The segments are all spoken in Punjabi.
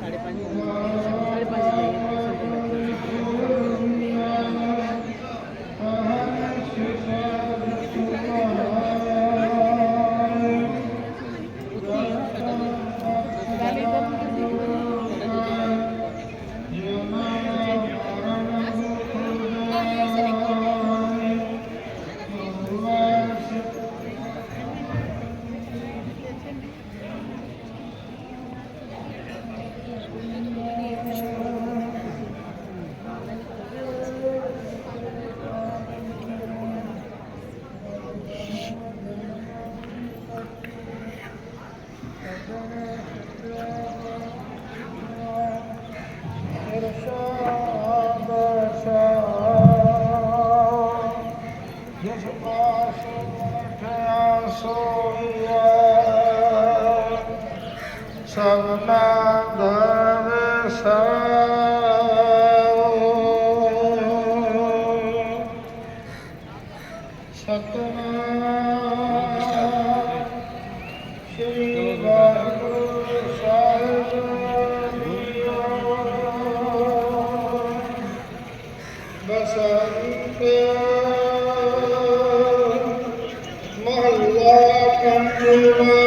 ਸਾਢੇ ਪੰਜ ਬਸੰਤ ਮਹੱਲਾ ਪੰਜਵਾਂ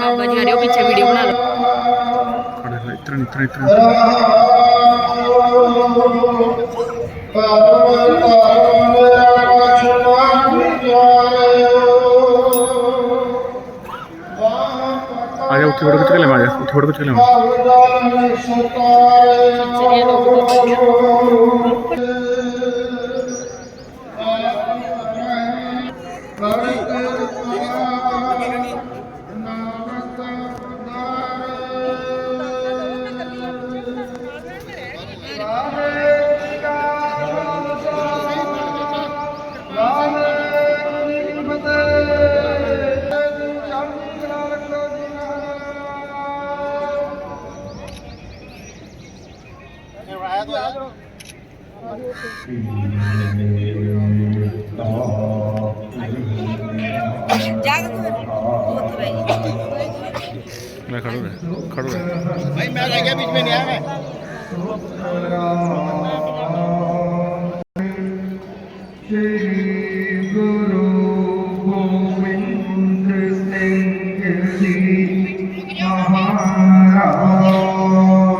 ਬਾਬਾ ਜੀ ਆ ਪਿੱਛੇ ਵੀਡੀਓ ਬਣਾ ਲਓ। ਖੜੇ ਹੋ ਇਤਰ ਇਤਰ ਇਤਰ ਉੱਥੇ ਫੋਟੋ ਖਿੱਚ ਕੇ ਲੈ ਆ ਜਾ ਉੱਥੇ ਫੋਟੋ ਖਿੱਚ ਕੇ ਲੈ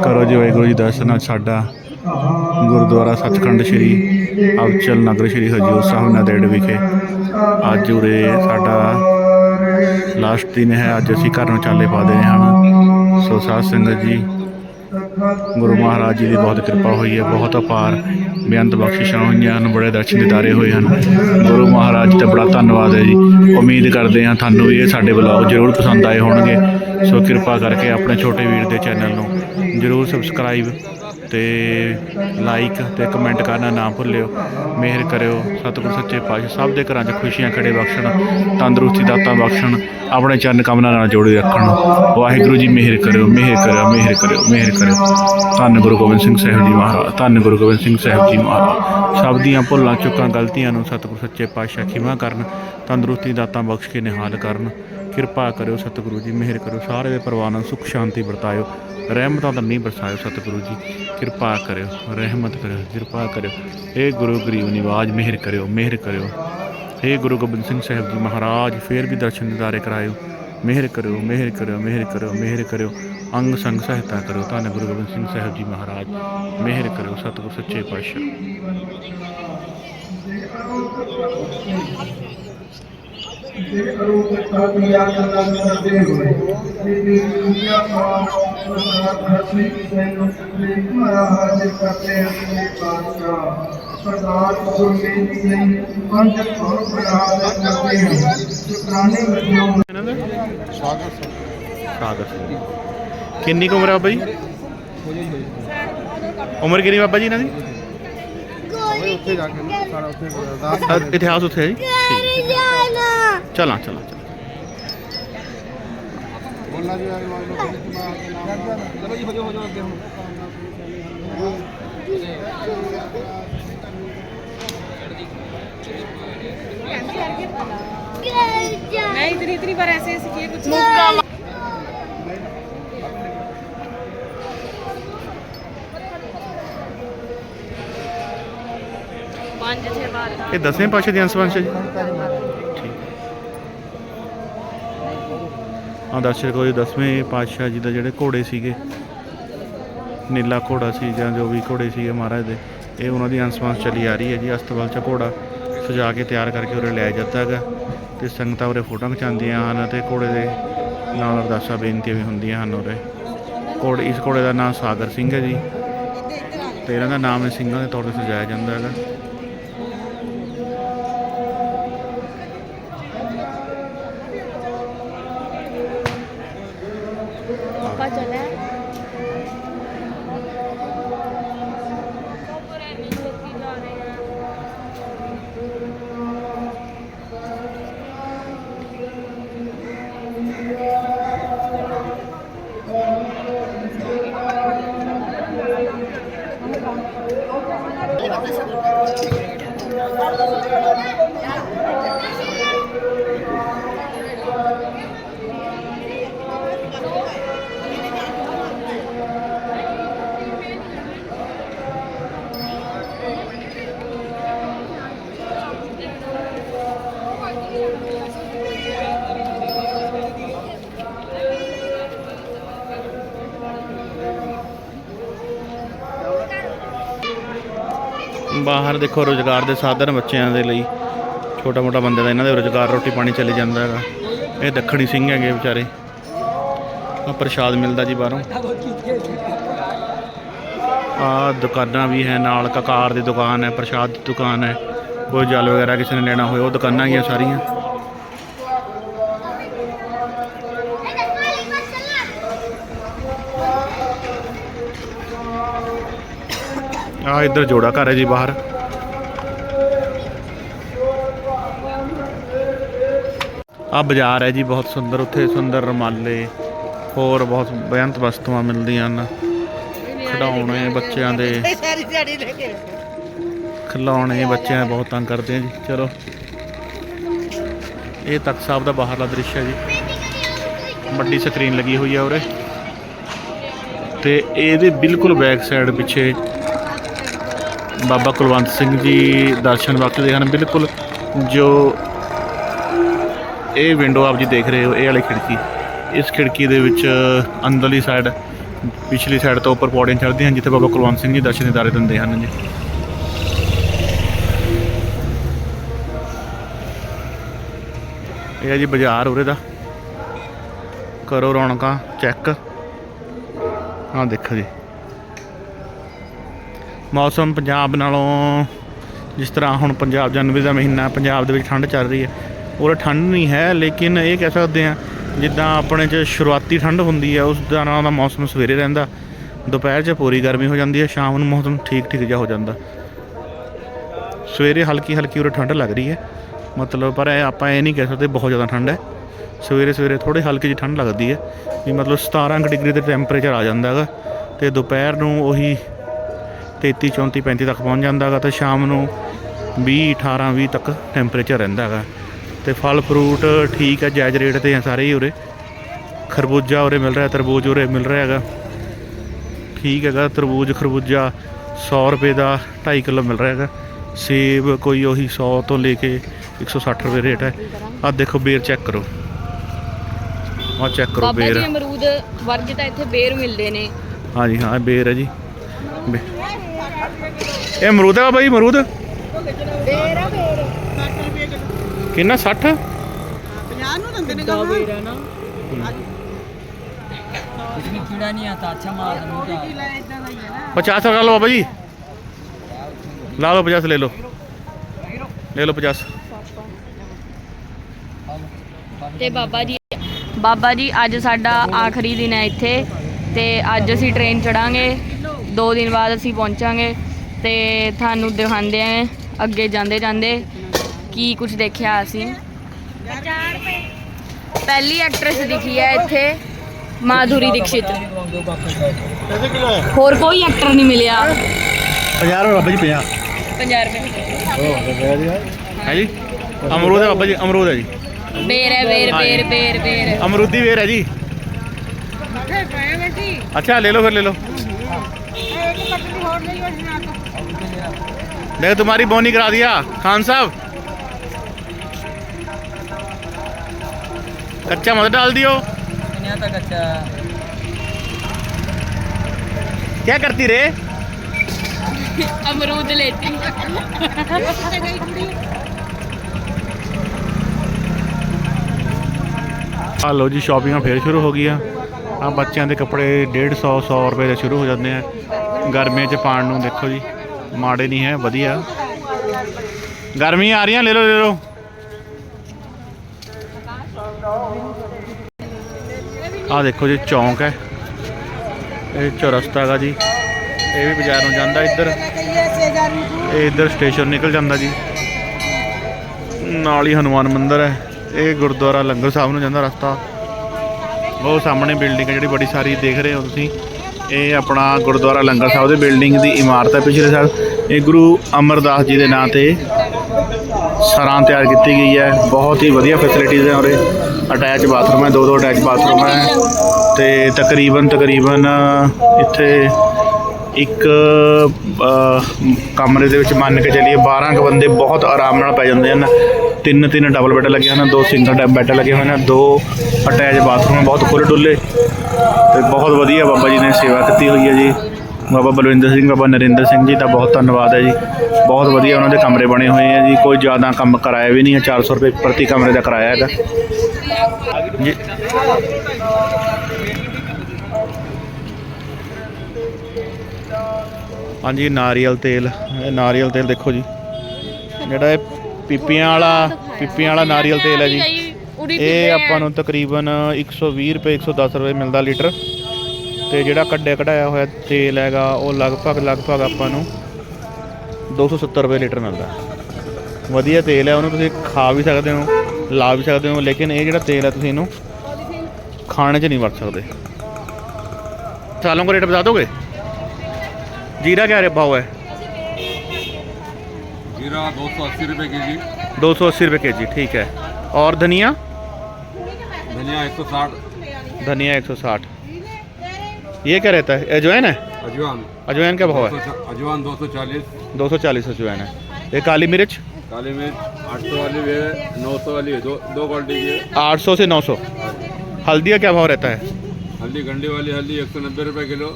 ਕਰੋ ਜੀ ਵਾਹਿਗੁਰੂ ਜੀ ਦਰਸ਼ਨ ਸਾਡਾ। ਗੁਰਦੁਆਰਾ ਸੱਚਖੰਡ ਸ੍ਰੀ ਅਵਚਲ ਨਗਰ ਸ੍ਰੀ ਹਜੂਰ ਸਾਹਿਬ ਨਦੇੜ ਵਿਖੇ। ਅੱਜ ਉਰੇ ਸਾਡਾ ਲਾਸਟ ਦਿਨ ਹੈ, ਅੱਜ ਅਸੀਂ ਘਰ ਨੂੰ ਚਾਲੇ ਪਾ ਦੇਣੇ ਹਨ ਸੋ ਸਾਧ ਸੰਗਤ ਜੀ ਗੁਰੂ ਮਹਾਰਾਜ ਜੀ ਦੀ ਬਹੁਤ ਕਿਰਪਾ ਹੋਈ ਹੈ, ਬਹੁਤ ਅਪਾਰ ਬੇਅੰਤ ਬਖਸ਼ਿਸ਼ਾਂ ਹੋਈਆਂ ਹਨ, ਬੜੇ ਦਰਸ਼ਨ ਦਿਦਾਰੇ ਹੋਏ ਹਨ। ਗੁਰੂ ਮਹਾਰਾਜ ਜੀ ਦਾ ਬੜਾ ਧੰਨਵਾਦ ਹੈ ਜੀ। ਉਮੀਦ ਕਰਦੇ ਹਾਂ ਤੁਹਾਨੂੰ ਵੀ ਇਹ ਸਾਡੇ ਬਲੌਗ ਜ਼ਰੂਰ ਪਸੰਦ ਆਏ ਹੋਣਗੇ। ਸੋ ਕਿਰਪਾ ਕਰਕੇ ਆਪਣੇ ਛੋਟੇ ਵੀਰ ਦੇ ਚੈਨਲ ਨੂੰ ਜ਼ਰੂਰ ਸਬਸਕ੍ਰਾਈਬ ਤੇ ਲਾਈਕ ਤੇ ਕਮੈਂਟ ਕਰਨਾ ਨਾ ਭੁੱਲਿਓ। ਮਿਹਰ ਕਰਿਓ। ਸਤਿਗੁਰ ਸੱਚੇ ਪਾਤਸ਼ਾਹ, ਸਭ ਦੇ ਘਰਾਂ 'ਚ ਖੁਸ਼ੀਆਂ ਖੜੇ ਬਖਸ਼ਣ, ਤੰਦਰੁਸਤੀ ਦਾਤਾਂ ਬਖਸ਼ਣ, ਆਪਣੇ ਚਰਨ ਕਮਲਾਂ ਨਾਲ ਜੋੜੇ ਰੱਖਣ। ਵਾਹਿਗੁਰੂ ਜੀ, ਮਿਹਰ ਕਰਿਓ ਮਿਹਰ ਕਰਿਓ ਮਿਹਰ ਕਰਿਓ ਮਿਹਰ ਕਰਿਓ। ਧੰਨ ਗੁਰੂ ਗੋਬਿੰਦ ਸਿੰਘ ਸਾਹਿਬ ਜੀ ਮਹਾਰਾਜ, ਧੰਨ ਗੁਰੂ ਗੋਬਿੰਦ ਸਿੰਘ ਸਾਹਿਬ ਜੀ ਮਹਾਰਾਜ। ਸਭ ਦੀਆਂ ਭੁੱਲਾਂ, ਚੁੱਕਾਂ, ਗਲਤੀਆਂ ਨੂੰ ਸਤਿਗੁਰ ਸੱਚੇ ਪਾਤਸ਼ਾਹ ਖਿਮਾ ਕਰਨ, ਤੰਦਰੁਸਤੀ ਦਾਤਾਂ ਬਖਸ਼ ਕੇ ਨਿਹਾਲ ਕਰਨ। ਕਿਰਪਾ ਕਰਿਓ ਸਤਿਗੁਰੂ ਜੀ, ਮਿਹਰ ਕਰਿਓ, ਸਾਰੇ ਦੇ ਪਰਿਵਾਰ ਨੂੰ ਸੁਖ ਸ਼ਾਂਤੀ ਵਰਤਾਇਓ। ਰਹਿਮਤਾਂ ਦਾ ਨਹੀਂ ਬਰਸਾਇਓ ਸਤਿਗੁਰੂ ਜੀ, ਕਿਰਪਾ ਕਰਿਓ, ਰਹਿਮਤ ਕਰਿਓ, ਕਿਰਪਾ ਕਰਿਓ। ਏ ਗੁਰੂ ਗਰੀਬ ਨਿਵਾਜ, ਮਿਹਰ ਕਰਿਓ ਮਿਹਰ ਕਰਿਓ। ਏ ਗੁਰੂ ਗੋਬਿੰਦ ਸਿੰਘ ਸਾਹਿਬ ਜੀ ਮਹਾਰਾਜ, ਫੇਰ ਵੀ ਦਰਸ਼ਨ ਦਿਦਾਰੇ ਕਰਾਇਓ। ਮਿਹਰ ਕਰਿਓ ਮਿਹਰ ਕਰਿਓ ਮਿਹਰ ਕਰਿਓ ਮਿਹਰ ਕਰਿਓ। ਅੰਗ ਸੰਗ ਸਹਾਇਤਾ ਕਰੋ ਧੰਨ ਗੁਰੂ ਗੋਬਿੰਦ ਸਿੰਘ ਸਾਹਿਬ ਜੀ ਮਹਾਰਾਜ। ਮਿਹਰ ਕਰਿਓ ਸਤਿਗੁਰ, ਸੱਚੇ ਪਾਤਸ਼ਾਹ। ਅਰੂਪ ਸਾਧਿਆ ਕਲਮ ਕਰਦੇ ਹੋਏ। ਇਹ ਦੁਨੀਆ ਮਾ ਪ੍ਰਸਾਦ ਖਸੀ ਸੈਨ ਲਈ ਮਹਾਰਾਜ ਕਰਤੇ ਆਪਣੇ ਪਾਤਸ਼ਾਹ ਸਰਦਾਰ ਗੁਰਮੀਤ ਸਿੰਘ ਪੰਜ ਸੌ ਪ੍ਰਯਾਸ ਕਰਦੇ ਹਨ ਸ਼ੁਕਰਾਨੇ ਵਜੋਂ ਇਹਨਾਂ ਦਾ? ਸਾਗਰ ਸਿੰਘ ਕਿੰਨੀ ਕੁ ਉਮਰ ਆ ਬਾਬਾ ਜੀ ਉਮਰ ਕਿੰਨੀ ਬਾਬਾ ਜੀ ਇਹਨਾਂ ਦੀ? ਉੱਥੇ ਜਾ ਕੇ ਸਾਰਾ ਉੱਥੇ ਇਤਿਹਾਸ ਉੱਥੇ ਹੈ ਜੀ। ਚਲਾਂ ਚਲਾਂ ਚਲਾਂ ਬੋਲਣਾ ਜੀ ਆ ਚਲੋ ਜੀ ਹੋ ਜਾਓ ਹੋ ਜਾਓ ਅੱਗੇ ਹੁਣ नहीं इतनी इतनी बार ऐसे ऐसे किए कुछ मुक्का पाँच छः बार ਇਹ ਦਸਵੇਂ ਪਾਸ਼ਾ ਦੀ ਅੰਸ਼ਵੰਸ਼ ਹੈ ਜੀ ਆ ਦਰਸ਼ਕ ਕੋਈ ਦਸਵੇਂ ਪਾਤਸ਼ਾਹ ਜੀ ਦਾ ਜਿਹੜੇ ਘੋੜੇ ਸੀਗੇ। ਨੀਲਾ ਘੋੜਾ ਸੀ ਜਾਂ ਜੋ ਵੀ ਘੋੜੇ ਸੀਗੇ ਮਹਾਰਾਜ ਦੇ। ਇਹ ਉਹਨਾਂ ਦੀ ਅੰਸ਼ਵੰਸ਼ ਚਲੀ ਆ ਰਹੀ ਹੈ ਜੀ। ਅਸਤਬਲ ਚ ਘੋੜਾ ਸਜਾ ਕੇ ਤਿਆਰ ਕਰਕੇ ਉਰੇ ਲੈ ਜਾਂਦਾ ਹੈਗਾ ਤੇ ਸੰਗਤਾਂ ਉਰੇ ਫੋਟੋਆਂ ਖਿਚਾਉਂਦੀਆਂ ਹਨ ਤੇ ਘੋੜੇ ਦੇ ਨਾਲ ਅਰਦਾਸਾਂ ਬੇਨਤੀਆਂ ਵੀ ਹੁੰਦੀਆਂ ਹਨ ਉਰੇ। ਘੋੜੇ ਇਸ ਘੋੜੇ ਦਾ ਨਾਮ ਸਾਗਰ ਸਿੰਘ ਹੈ ਜੀ। ਤੇ ਇਹਨਾਂ ਦਾ ਨਾਮ ਸਿੰਘਾਂ ਦੇ ਤੌਰ ਤੇ ਸਜਾਇਆ ਜਾਂਦਾ ਹੈਗਾ। ਬਾਹਰ ਦੇਖੋ ਰੋਜ਼ਗਾਰ ਦੇ ਸਾਧਨ ਬੱਚਿਆਂ ਦੇ ਲਈ। ਛੋਟਾ ਮੋਟਾ ਬੰਦੇ ਦਾ ਇਹਨਾਂ ਦੇ ਰੋਜ਼ਗਾਰ, ਰੋਟੀ ਪਾਣੀ ਚੱਲੇ ਜਾਂਦਾ ਹੈਗਾ। ਇਹ ਦੱਖਣੀ ਸਿੰਘ ਹੈਗੇ ਵਿਚਾਰੇ। ਆ ਪ੍ਰਸ਼ਾਦ ਮਿਲਦਾ ਜੀ ਬਾਹਰੋਂ। ਆ ਦੁਕਾਨਾਂ ਵੀ ਹੈ ਨਾਲ, ਕਕਾਰ ਦੀ ਦੁਕਾਨ ਹੈ, ਪ੍ਰਸ਼ਾਦ ਦੀ ਦੁਕਾਨ ਹੈ। ਕੋਈ ਜਲ ਵਗੈਰਾ ਕਿਸੇ ਨੇ ਲੈਣਾ ਹੋਏ, ਉਹ ਦੁਕਾਨਾਂ ਹੈਗੀਆਂ ਸਾਰੀਆਂ। ਆ ਇੱਧਰ ਜੋੜਾ ਘਰ ਹੈ ਜੀ ਬਾਹਰ। ਆ ਬਾਜ਼ਾਰ ਹੈ ਜੀ, ਬਹੁਤ ਸੁੰਦਰ, ਉੱਥੇ ਸੁੰਦਰ ਰਮਾਲੇ, ਹੋਰ ਬਹੁਤ ਬੇਅੰਤ ਵਸਤੂਆਂ ਮਿਲਦੀਆਂ ਹਨ। ਖਿਡੌਣੇ ਬੱਚਿਆਂ ਦੇ। ਸਾਰੀ ਬੱਚਿਆਂ ਦੇ ਬਹੁਤ ਤੰਗ ਕਰਦੇ ਆ ਜੀ, ਚਲੋ। ਇਹ ਤਖਤ ਸਾਹਿਬ ਦਾ ਬਾਹਰਲਾ ਦ੍ਰਿਸ਼ ਹੈ ਜੀ। ਵੱਡੀ ਸਕਰੀਨ ਲੱਗੀ ਹੋਈ ਹੈ ਉਰੇ। ਤੇ ਇਹਦੇ ਬਿਲਕੁਲ ਬੈਕ ਸਾਈਡ ਪਿੱਛੇ ਬਾਬਾ ਕੁਲਵੰਤ ਸਿੰਘ ਜੀ ਦਰਸ਼ਨ ਬਖਸ਼ਦੇ ਹਨ। ਬਿਲਕੁਲ ਜੋ ਇਹ ਵਿੰਡੋ ਆਪ ਜੀ ਦੇਖ ਰਹੇ ਹੋ, ਇਹ ਵਾਲੀ ਖਿੜਕੀ। ਇਸ ਖਿੜਕੀ ਦੇ ਵਿੱਚ ਅੰਦਰਲੀ ਸਾਈਡ ਪਿਛਲੀ ਸਾਈਡ ਤੋਂ ਉੱਪਰ ਪੌੜੀਆਂ ਚੜ੍ਹਦੀਆਂ ਹਨ, ਜਿੱਥੇ ਬਾਬਾ ਕੁਲਵੰਤ ਸਿੰਘ ਜੀ ਦਰਸ਼ਨ ਦਿਦਾਰੇ ਦਿੰਦੇ ਹਨ ਜੀ। ਇਹ ਹੈ ਜੀ ਬਾਜ਼ਾਰ ਉਰੇ ਦਾ। ਕਰੋ ਰੌਣਕਾਂ, ਚੈੱਕ। ਹਾਂ ਦੇਖੋ ਜੀ। ਮੌਸਮ ਪੰਜਾਬ ਨਾਲੋਂ ਜਿਸ ਤਰ੍ਹਾਂ ਹੁਣ ਪੰਜਾਬ ਜਨਵਰੀ ਦਾ ਮਹੀਨਾ, ਪੰਜਾਬ ਦੇ ਵਿੱਚ ਠੰਡ ਚੱਲ ਰਹੀ ਹੈ। ਉਹ ਠੰਡ ਨਹੀਂ ਹੈ, ਲੇਕਿਨ ਇਹ ਕਹਿ ਸਕਦੇ ਆ ਜਿੱਦਾਂ ਆਪਣੇ 'ਚ ਸ਼ੁਰੂਆਤੀ ਠੰਡ ਹੁੰਦੀ ਹੈ, ਉਸ ਦਾ ਨਾਲ ਦਾ ਮੌਸਮ ਸਵੇਰੇ ਰਹਿੰਦਾ। ਦੁਪਹਿਰ 'ਚ ਪੂਰੀ ਗਰਮੀ ਹੋ ਜਾਂਦੀ ਹੈ, ਸ਼ਾਮ ਨੂੰ ਮੌਸਮ ਠੀਕ ਠੀਕ ਜਿਹਾ ਹੋ ਜਾਂਦਾ। ਸਵੇਰੇ ਹਲਕੀ ਹਲਕੀ ਉਰੇ ਠੰਡ ਲੱਗ ਰਹੀ ਹੈ। ਮਤਲਬ ਪਰ ਇਹ ਆਪਾਂ ਇਹ ਨਹੀਂ ਕਹਿ ਸਕਦੇ ਬਹੁਤ ਜ਼ਿਆਦਾ ਠੰਡ ਹੈ। ਸਵੇਰੇ ਸਵੇਰੇ ਥੋੜੀ ਹਲਕੀ ਜਿਹੀ ਠੰਡ ਲੱਗਦੀ ਹੈ, ਵੀ ਮਤਲਬ 17 ਕੁ ਡਿਗਰੀ ਦੇ ਟੈਂਪਰੇਚਰ ਆ ਜਾਂਦਾ ਹੈਗਾ। ਤੇ ਦੁਪਹਿਰ ਨੂੰ ਉਹੀ 33 34 35 ਤੱਕ ਪਹੁੰਚ ਜਾਂਦਾ ਹੈਗਾ ਤੇ ਸ਼ਾਮ ਨੂੰ 20 18 20 ਤੱਕ ਟੈਂਪਰੇਚਰ ਰਹਿੰਦਾ ਹੈਗਾ। ਤੇ ਫਲ ਫਰੂਟ ਠੀਕ ਹੈ ਜਾਇਜ਼ ਰੇਟ ਤੇ ਆ ਸਾਰੇ ਹੀ ਉਰੇ। ਖਰਬੂਜਾ ਉਰੇ ਮਿਲ ਰਿਹਾ ਤਰਬੂਜ ਉਰੇ ਮਿਲ ਰਿਹਾ ਹੈਗਾ। ਠੀਕ ਹੈਗਾ ਤਰਬੂਜ ਖਰਬੂਜਾ 100 ਰੁਪਏ ਦਾ 2.5 ਕਿਲੋ ਮਿਲ ਰਿਹਾ ਹੈਗਾ। ਸੇਬ ਕੋਈ ਉਹੀ 100 ਤੋਂ ਲੈ ਕੇ 160 ਰੁਪਏ ਰੇਟ ਹੈ। ਆ ਦੇਖੋ ਬੇਰ ਚੈੱਕ ਕਰੋ। ਆ ਚੈੱਕ ਕਰੋ ਬਾਬਾ ਬੇਰ। ਜੀ ਅਮਰੂਦ ਵਰਗੇ ਤਾਂ ਇੱਥੇ ਬੇਰ ਮਿਲਦੇ ਨੇ। ਹਾਂਜੀ ਹਾਂ ਬੇਰ ਹੈ ਜੀ। ਇਹ ਅਮਰੂਦ ਹੈ ਬਾਬਾ ਜੀ ਅਮਰੂਦ ਬੇਰ ਆ ਬੇਰ ਕਿੰਨਾ 60 मुंडे ने कहा बेर है ना इसमें कीड़ा नहीं आता अच्छा माल मिलता है किला इतना नहीं है ना 50 ਲਗਾ ਲਓ ਬਾਬਾ ਜੀ ਲਾ ਲਓ 50 ਲੈ ਲਓ ਲੈ ਲਓ 50 ਤੇ ਬਾਬਾ ਜੀ ਬਾਬਾ ਜੀ ਅੱਜ ਸਾਡਾ ਆਖਰੀ ਦਿਨ ਹੈ ਇੱਥੇ ਤੇ ਅੱਜ ਅਸੀਂ ਟ੍ਰੇਨ ਚੜਾਂਗੇ ਦੋ ਦਿਨ ਬਾਅਦ ਅਸੀਂ ਪਹੁੰਚਾਂਗੇ ਤੇ ਤੁਹਾਨੂੰ ਦਿਖਾਉਂਦੇ ਆਂ ਅੱਗੇ ਜਾਂਦੇ ਜਾਂਦੇ ਕੀ ਕੁਝ ਦੇਖਿਆ ਅਸੀਂ। ਪਹਿਲੀ ਐਕਟ੍ਰੈਸ ਦਿਖੀ ਹੈ ਇੱਥੇ ਮਾਧੁਰੀ ਦੀਕਸ਼ਿਤ। ਹੋਰ ਕੋਈ ਐਕਟਰ ਨਹੀਂ ਮਿਲਿਆ। 50 ਰੁਪਏ ਜੀ 50 50 ਰੁਪਏ। ਅਮਰੂਦ ਹੈ ਬਾਬਾ ਜੀ ਅਮਰੂਦ ਹੈ ਜੀ। ਬੇਰ ਹੈ ਬੇਰ ਬੇਰ ਬੇਰ ਬੇਰ। ਅਮਰੂਦੀ ਬੇਰ ਹੈ ਜੀ। ਅੱਛਾ ਲੈ ਲਓ ਫਿਰ ਲੈ ਲਓ। एक पटली और नहीं बचना तो देख तुम्हारी बोनी करा दिया खान साहब कच्चा मत डाल दियो नहीं आता कच्चा क्या करती रे ਅਮਰੂਦ ਲੈਤੀ ਆ ਲੋ ਜੀ ਸ਼ਾਪਿੰਗਾਂ ਫੇਰ ਸ਼ੁਰੂ ਹੋ ਗਈਆਂ ਆ ਬੱਚਿਆਂ ਦੇ ਕੱਪੜੇ 150 100 ਰੁਪਏ ਦੇ ਸ਼ੁਰੂ ਹੋ ਜਾਂਦੇ ਆ ਗਰਮੀਆਂ ਚ ਪਾਣ ਨੂੰ ਦੇਖੋ ਜੀ, ਮਾੜੇ ਨਹੀਂ ਹੈ, ਵਧੀਆ। ਗਰਮੀ ਆ ਰਹੀਆਂ, ਲੈ ਲਓ ਲੈ ਲਓ। ਆ ਦੇਖੋ ਜੀ, ਚੌਂਕ ਹੈ। ਇਹ ਚੌਰਸਤਾ ਹੈਗਾ ਜੀ। ਇਹ ਵੀ ਬਾਜ਼ਾਰ ਨੂੰ ਜਾਂਦਾ ਇੱਧਰ। ਇਹ ਇੱਧਰ ਸਟੇਸ਼ਨ ਨਿਕਲ ਜਾਂਦਾ ਜੀ। ਨਾਲ ਹੀ ਹਨੂਮਾਨ ਮੰਦਿਰ ਹੈ। ਇਹ ਗੁਰਦੁਆਰਾ ਲੰਗਰ ਸਾਹਿਬ ਨੂੰ ਜਾਂਦਾ ਰਸਤਾ। ਉਹ ਸਾਹਮਣੇ ਬਿਲਡਿੰਗ ਹੈ ਜਿਹੜੀ ਬੜੀ ਸਾਰੀ ਦੇਖ ਰਹੇ ਹੋ ਤੁਸੀਂ। ਇਹ ਆਪਣਾ ਗੁਰਦੁਆਰਾ ਲੰਗਰ ਸਾਹਿਬ ਦੇ ਬਿਲਡਿੰਗ ਦੀ ਇਮਾਰਤ ਹੈ ਪਿਛਲੇ ਸਾਲ। ਇਹ ਗੁਰੂ ਅਮਰਦਾਸ ਜੀ ਦੇ ਨਾਂ ਤੇ ਸਰਾਂ ਤਿਆਰ ਕੀਤੀ ਗਈ ਹੈ। ਬਹੁਤ ਹੀ ਵਧੀਆ ਫੈਸਿਲਿਟੀਜ਼ ਹੈ ਉਰੇ। ਅਟੈਚ ਬਾਥਰੂਮ ਹੈ ਦੋ ਦੋ ਅਟੈਚ ਬਾਥਰੂਮ ਹੈ। ਤੇ ਤਕਰੀਬਨ ਤਕਰੀਬਨ ਇੱਥੇ ਇੱਕ ਕਮਰੇ ਦੇ ਵਿੱਚ ਮੰਨ ਕੇ ਚੱਲੀਏ 12 ਕ ਬੰਦੇ ਬਹੁਤ ਆਰਾਮ ਨਾਲ ਪੈ ਜਾਂਦੇ ਹਨ। ਤਿੰਨ ਤਿੰਨ ਡਬਲ ਬੈੱਡ ਲੱਗੇ ਹਨ, ਦੋ ਸਿੰਗਲ ਬੈੱਡ ਲੱਗੇ ਹੋਏ ਨੇ ਦੋ ਅਟੈਚ ਬਾਥਰੂਮ ਬਹੁਤ ਖੁੱਲ੍ਹੇ ਡੁੱਲੇ ਤੇ ਬਹੁਤ ਵਧੀਆ ਬਾਬਾ ਜੀ ਨੇ ਸੇਵਾ ਕੀਤੀ ਹੋਈ ਹੈ ਜੀ। ਬਾਬਾ ਬਲਵਿੰਦਰ ਸਿੰਘ ਬਾਬਾ ਨਰਿੰਦਰ ਸਿੰਘ ਜੀ ਦਾ ਬਹੁਤ ਧੰਨਵਾਦ ਹੈ ਜੀ। ਬਹੁਤ ਵਧੀਆ ਉਹਨਾਂ ਦੇ ਕਮਰੇ ਬਣੇ ਹੋਏ ਹੈ ਜੀ। ਕੋਈ ਜ਼ਿਆਦਾ ਕੰਮ ਕਰਾਇਆ ਵੀ ਨਹੀਂ ਹੈ। 400 ਰੁਪਏ ਪ੍ਰਤੀ ਕਮਰੇ ਦਾ ਕਿਰਾਇਆ ਹੈਗਾ। ਜੀ। ਹਾਂਜੀ ਨਾਰੀਅਲ ਤੇਲ। ਇਹ ਨਾਰੀਅਲ ਤੇਲ ਦੇਖੋ ਜੀ। ਜਿਹੜਾ ਇਹ ਪੀਪੀਆਂ ਵਾਲਾ ਪੀਪੀਆਂ ਵਾਲਾ ਨਾਰੀਅਲ ਤੇਲ ਹੈ ਜੀ। ਇਹ ਆਪਾਂ ਨੂੰ ਤਕਰੀਬਨ 120 ਰੁਪਏ 110 ਰੁਪਏ ਮਿਲਦਾ ਲੀਟਰ। ਤੇ ਜਿਹੜਾ ਕੱਢਿਆ ਕਢਾਇਆ ਹੋਇਆ ਤੇਲ ਹੈਗਾ ਉਹ ਲਗਭਗ ਲਗਭਗ ਆਪਾਂ ਨੂੰ 270 ਰੁਪਏ ਲੀਟਰ ਮਿਲਦਾ ਵਧੀਆ ਤੇਲ ਹੈ ਉਹਨੂੰ ਤੁਸੀਂ ਖਾ ਵੀ ਸਕਦੇ ਹੋ ਲਾ ਵੀ ਸਕਦੇ ਹੋ ਲੇਕਿਨ ਇਹ ਜਿਹੜਾ ਤੇਲ ਹੈ ਤੁਸੀਂ ਇਹਨੂੰ ਖਾਣੇ 'ਚ ਨਹੀਂ ਵਰਤ ਸਕਦੇ ਸਾਲੋਂ ਕੋ ਰੇਟ ਬਤਾ ਦੋਗੇ जीरा क्या रे भाव है जीरा दो सौ अस्सी रुपये के जी दो सौ अस्सी रुपये के जी ठीक है और धनिया धनिया एक सौ साठ धनिया एक सौ साठ ये क्या रहता है? अजवाइन है? अजवान। अजवाइन क्या भाव है? अजवान दो सौ चालीस। दो सौ चालीस अजवाइन है। ये काली मिर्च? काली मिर्च आठ सौ वाली भी है नौ सौ वाली है। दो दो क्वालिटी की है। आठ सौ से नौ सौ। हल्दी का क्या भाव रहता है? हल्दी गंडी वाली हल्दी एक सौ नब्बे रुपये किलो।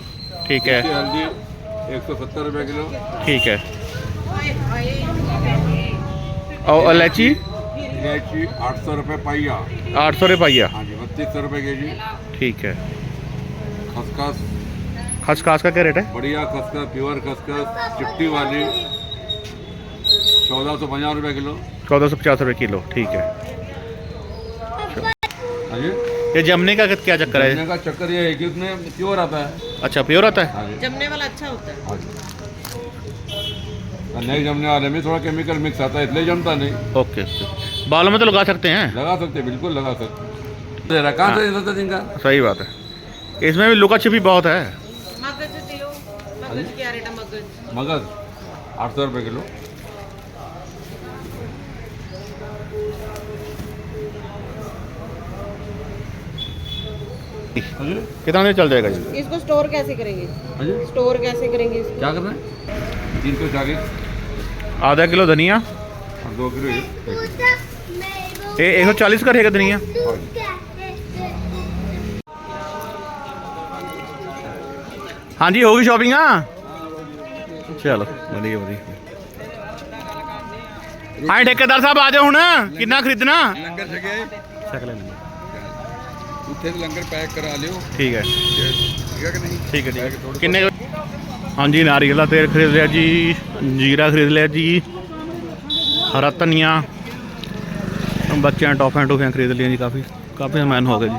ठीक है। हल्दी एक सौ सत्तर रुपये किलो। ठीक है। और इलायची? इलायची आठ सौ रुपये पाइया। आठ सौ रुपये पाइया। हाँ जी बत्तीस सौ रुपये के जी ठीक है। खसखस। खसखस का क्या रेट है? बढ़िया खसखस प्योर खसखस चिट्टी वाली। चौदह सौ पचास रुपये किलो। चौदह सौ पचास रुपये किलो ठीक है। हाँ ये जमने का क्या चक्कर है? जमने का चक्कर ये है कि उसमें प्योर आता है। अच्छा प्योर आता है? हाँ जमने वाला अच्छा होता है। हाँ नहीं जमने वाले में थोड़ा केमिकल मिक्स आता है इसलिए जमता नहीं। ओके बालों में तो लगा सकते हैं। लगा सकते हैं, बिल्कुल लगा सकते हैं। कहाँ से सही बात है। इसमें भी लुका छिपी बहुत है। मगज। मगज क्या रेट है मगज मगज आठ सौ रुपये किलो। हाँ कितना देर चल जाएगा जी? इसको स्टोर कैसे करेंगे? हाँ जी। स्टोर कैसे करेंगे इसको? क्या करना है? तीन सौ चालीस आधा किलो धनिया। और दो किलो ये। ये एक सौ चालीस का रहेगा धनिया। ਹਾਂਜੀ ਹੋ ਗਈ ਸ਼ਾਪਿੰਗ ਆ ਚਲੋ ਵਧੀਆ ਵਧੀਆ। ਹਾਂ ਠੇਕੇਦਾਰ ਸਾਹਿਬ ਆ ਜਾਓ ਹੁਣ। ਕਿੰਨਾ ਖਰੀਦਣਾ? ਲੰਗਰ ਛਕਿਆ ਛਕ ਲੈ ਉੱਥੇ ਵੀ ਲੰਗਰ ਪੈਕ ਕਰਾ ਲਿਓ। ਠੀਕ ਹੈ। ਠੀਕ ਹੈ ਕਿ ਨਹੀਂ? ਠੀਕ ਹੈ ਠੀਕ ਹੈ। ਕਿੰਨੇ ਹਾਂਜੀ ਨਾਰੀਅਲ ਦਾ ਤੇਲ ਖਰੀਦ ਲਿਆ ਜੀ ਜੀਰਾ ਖਰੀਦ ਲਿਆ ਜੀ ਹਰਾ ਧਨੀਆ। ਬੱਚਿਆਂ ਟੌਫੀਆਂ ਟੌਫੀਆਂ ਖਰੀਦ ਲਿਆ ਜੀ ਕਾਫੀ ਕਾਫੀ ਸਮਾਨ ਹੋ ਗਏ ਜੀ।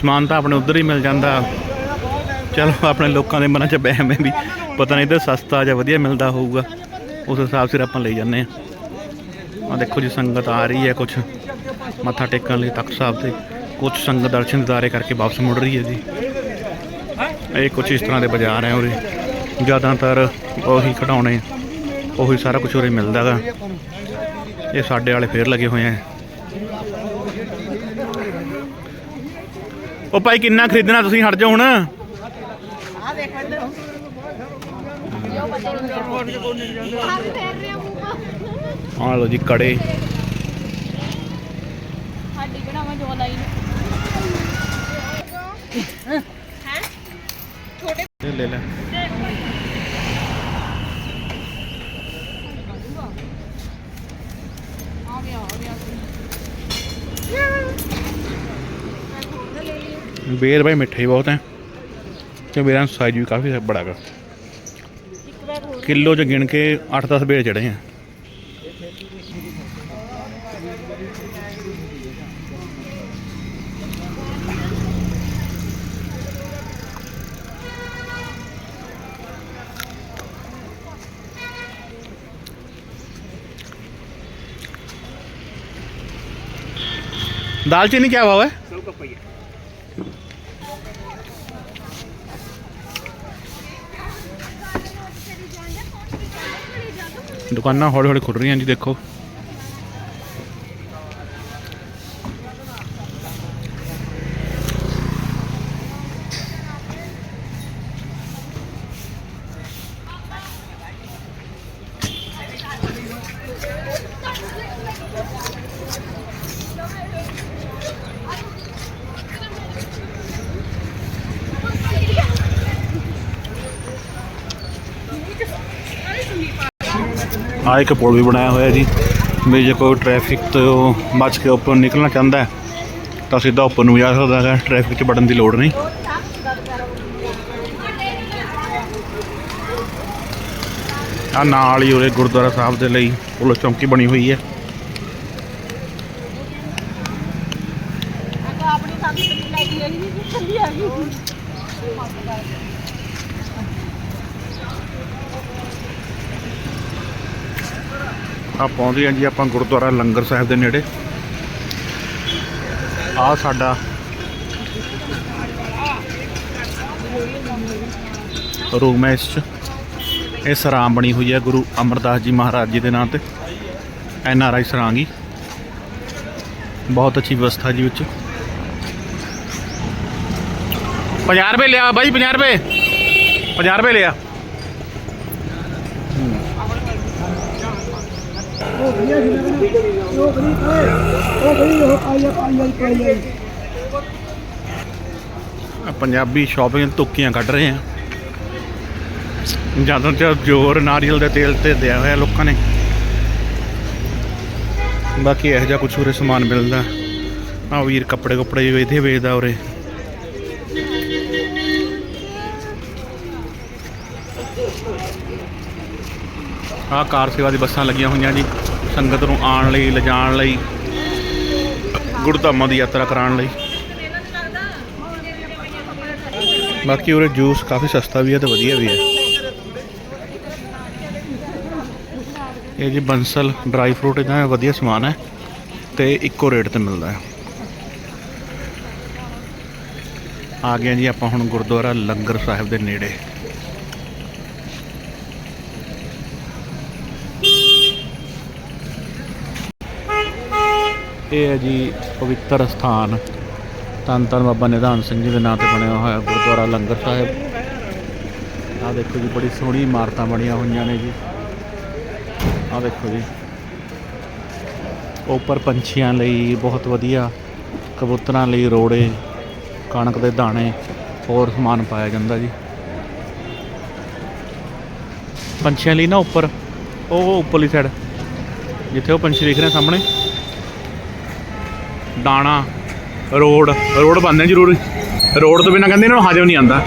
ਸਮਾਨ ਤਾਂ ਆਪਣੇ ਉਧਰ ਹੀ ਮਿਲ ਜਾਂਦਾ। ਚਲੋ, ਆਪਣੇ ਲੋਕਾਂ ਦੇ ਮਨਾਂ 'ਚ ਵਹਿਮ ਹੈ ਵੀ ਪਤਾ ਨਹੀਂ ਇੱਧਰ ਸਸਤਾ ਜਾਂ ਵਧੀਆ ਮਿਲਦਾ ਹੋਊਗਾ। ਉਸ ਹਿਸਾਬ ਸਿਰ ਆਪਾਂ ਲਈ ਜਾਂਦੇ ਆ ਆ ਦੇਖੋ ਜੀ, ਸੰਗਤ ਆ ਰਹੀ ਹੈ ਕੁਝ ਮੱਥਾ ਟੇਕਣ ਲਈ ਤਖਤ ਸਾਹਿਬ ਤੇ ਕੁਝ ਸੰਗਤ ਦਰਸ਼ਨ ਦਿਦਾਰੇ ਕਰਕੇ ਵਾਪਸ ਮੁੜ ਰਹੀ ਹੈ ਜੀ। ਇਹ ਕੁਝ ਇਸ ਤਰ੍ਹਾਂ ਦੇ ਬਾਜ਼ਾਰ ਹੈ ਉਰੇ। ਜ਼ਿਆਦਾਤਰ ਉਹੀ ਖਿਡੌਣੇ, ਉਹੀ ਸਾਰਾ ਕੁਝ ਉਰੇ ਮਿਲਦਾ ਗਾ। ਇਹ ਸਾਡੇ ਵਾਲੇ ਫੇਰ ਲੱਗੇ ਹੋਏ ਆ ਉਹ ਭਾਈ ਕਿੰਨਾ ਖਰੀਦਣਾ ਤੁਸੀਂ, ਹਟ ਜਾਓ ਹੁਣ। ਆ ਲੋ ਜੀ ਕੜੇ। ਸਾਡੀ ਬਣਾਵਾ ਜੋ ਲਾਈ ਇਹ ਲੈ ਲੈ। ਬੇਰ ਭਾਈ ਮਿੱਠੇ ਹੀ ਬਹੁਤ ਹੈ ਸਾਈਜ਼ ਵੀ ਕਾਫੀ ਬੜਾ ਹੈ ਕਿਲੋ ਚ ਗਿਣ ਕੇ 8-10 ਬੇਰ ਚੜੇ ਆ दालचीनी क्या भाव है ਦੁਕਾਨਾਂ ਹੌਲੀ ਹੌਲੀ ਖੁੱਲ ਰਹੀਆਂ ਜੀ ਦੇਖੋ। ਆ ਇੱਕ ਪੁਲ ਵੀ ਬਣਾਇਆ ਹੋਇਆ ਜੀ। ਵੀ ਜੇ ਕੋਈ ਟ੍ਰੈਫਿਕ ਤੋਂ ਬਚ ਕੇ ਉੱਪਰ ਨਿਕਲਣਾ ਚਾਹੁੰਦਾ ਹੈ, ਤਾਂ ਸਿੱਧਾ ਉੱਪਰ ਨੂੰ ਜਾ ਸਕਦਾ ਹੈ ਟ੍ਰੈਫਿਕ 'ਚ ਵੜਨ ਦੀ ਲੋੜ ਨਹੀਂ। ਆ ਨਾਲ ਹੀ ਉਰੇ ਗੁਰਦੁਆਰਾ ਸਾਹਿਬ ਦੇ ਲਈ ਪੁਲਿਸ ਚੌਂਕੀ ਬਣੀ ਹੋਈ ਹੈ। ਆਪਣੀ ਸੰਗਤ ਲੈ ਕੇ ਆਈ ਨਹੀਂ ਆ ਗਈ। ਆ ਪਹੁੰਚੇ ਹਾਂ ਜੀ ਆਪਾਂ ਗੁਰਦੁਆਰਾ ਲੰਗਰ ਸਾਹਿਬ ਦੇ ਨੇੜੇ। ਆ ਸਾਡਾ ਰੂਮ ਹੈ ਇਸ 'ਚ। ਇਹ ਸਰਾਂ ਬਣੀ ਹੋਈ ਹੈ ਗੁਰੂ ਅਮਰਦਾਸ ਜੀ ਮਹਾਰਾਜ ਜੀ ਦੇ ਨਾਂ ਤੇ। ਐਨ ਆਰ ਆਈ ਸਰਾਂਗੀ ਬਹੁਤ ਅੱਛੀ ਵਿਵਸਥਾ ਜੀ ਵਿੱਚ। 50 ਰੁਪਏ ਲਿਆ ਬਾਈ 50 ਰੁਪਏ। 50 ਰੁਪਏ ਲਿਆ। ਆ ਪੰਜਾਬੀ ਸ਼ਾਪਿੰਗ ਤੁੱਕੀਆਂ ਕੱਢ ਰਹੇ ਆ। ਜ਼ਿਆਦਾਤਰ ਜ਼ੋਰ ਨਾਰੀਅਲ ਦੇ ਤੇਲ ਤੇ ਦਿਆ ਹੋਇਆ ਲੋਕਾਂ ਨੇ। ਬਾਕੀ ਇਹੋ ਜਿਹਾ ਕੁਛ ਉਰੇ ਸਮਾਨ ਮਿਲਦਾ। ਆ ਵੀਰ ਕੱਪੜੇ ਕੁੱਪੜੇ ਵੀ ਇੱਥੇ ਵੇਚਦਾ ਉਰੇ। ਆਹ ਕਾਰ ਸੇਵਾ ਦੀ ਬੱਸਾਂ ਲੱਗੀਆਂ ਹੋਈਆਂ ਜੀ, ਸੰਗਤ ਨੂੰ ਆਉਣ ਲਈ, ਲਿਜਾਣ ਲਈ ਗੁਰਧਾਮਾਂ ਦੀ ਯਾਤਰਾ ਕਰਾਉਣ ਲਈ। ਬਾਕੀ ਉਰੇ ਜੂਸ ਕਾਫੀ ਸਸਤਾ ਵੀ ਹੈ ਤੇ ਵਧੀਆ ਵੀ ਹੈ। ਇਹ ਜੀ ਬੰਸਲ ਡਰਾਈ ਫਰੂਟ ਇਹਦਾ ਵਧੀਆ ਸਮਾਨ ਹੈ ਤੇ ਇੱਕੋ ਰੇਟ ਤੇ ਮਿਲਦਾ ਹੈ। ਆ ਗਏ ਜੀ ਆਪਾਂ ਹੁਣ ਗੁਰਦੁਆਰਾ ਲੰਗਰ ਸਾਹਿਬ ਦੇ ਨੇੜੇ। ਇਹ ਹੈ ਜੀ ਪਵਿੱਤਰ ਸਥਾਨ, ਧੰਨ ਧੰਨ ਬਾਬਾ ਨਿਧਾਨ ਸਿੰਘ ਜੀ ਦੇ ਨਾਂ ਤੇ ਬਣਿਆ ਹੋਇਆ ਗੁਰਦੁਆਰਾ ਲੰਗਰ ਸਾਹਿਬ। ਆਹ ਦੇਖੋ ਜੀ, ਬੜੀ ਸੋਹਣੀ ਇਮਾਰਤਾਂ ਬਣੀਆਂ ਹੋਈਆਂ ਨੇ ਜੀ। ਆਹ ਦੇਖੋ ਜੀ। ਉੱਪਰ ਪੰਛੀਆਂ ਲਈ ਬਹੁਤ ਵਧੀਆ, ਕਬੂਤਰਾਂ ਲਈ ਰੋੜੇ, ਕਣਕ ਦੇ ਦਾਣੇ, ਹੋਰ ਸਮਾਨ ਪਾਇਆ ਜਾਂਦਾ ਜੀ। ਪੰਛੀਆਂ ਲਈ ਨਾ ਉੱਪਰ, ਉਹ ਉੱਪਰਲੀ ਸਾਈਡ ਜਿੱਥੇ ਉਹ ਪੰਛੀ ਦਿਖ ਰਹੇ ਸਾਹਮਣੇ। ਦਾਣਾ, ਰੋਡ ਰੋਡ ਬਣਨੇ ਜ਼ਰੂਰੀ। ਰੋਡ ਤੋਂ ਬਿਨਾਂ ਕਹਿੰਦੇ ਇਹਨਾਂ ਨੂੰ ਹਜਮ ਨਹੀਂ ਆਉਂਦਾ।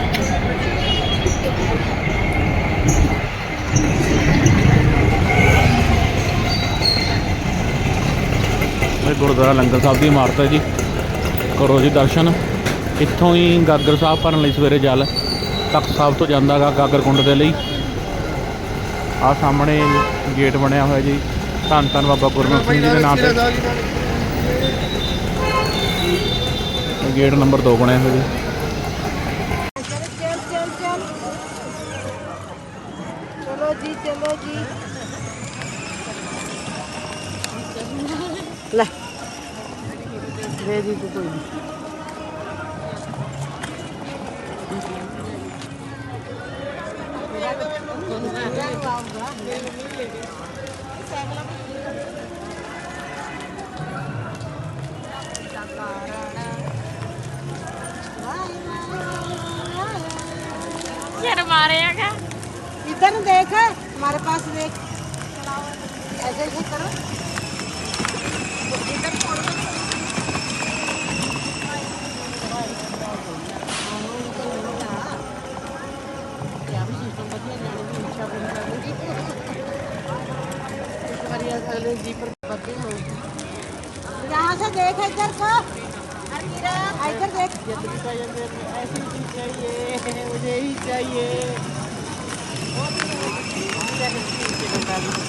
ਇਹ ਗੁਰਦੁਆਰਾ ਲੰਗਰ ਸਾਹਿਬ ਦੀ ਇਮਾਰਤ ਹੈ ਜੀ। ਕਰੋ ਜੀ ਦਰਸ਼ਨ। ਇੱਥੋਂ ਹੀ ਗਾਗਰ ਸਾਹਿਬ ਭਰਨ ਲਈ ਸਵੇਰੇ ਜਲ ਤਖਤ ਸਾਹਿਬ ਤੋਂ ਜਾਂਦਾ ਗਾ ਗਾਗਰ ਕੁੰਡ ਦੇ ਲਈ। ਆ ਸਾਹਮਣੇ ਗੇਟ ਬਣਿਆ ਹੋਇਆ ਜੀ। ਧੰਨ ਧੰਨ ਬਾਬਾ ਗੁਰਮੁਖ ਸਿੰਘ ਜੀ ਦੇ ਨਾਂ ਤੇ। ਗੇਟ ਨੰਬਰ 2 ਬਣਿਆ ਹੋਇਆ ਜੀ। ਚਲੋ ਜੀ ਚਲੋ ਜੀ। ਲੈ। ਦੇ ਦੀ ਤੂੰ ਕੋਈ ਯਾਰ इधर देख, हमारे पास देख। ऐसे ऐसे करो। यहाँ से देख, इधर को इधर देख। ऐसी चीज़ चाहिए, मुझे ही चाहिए। obrigado.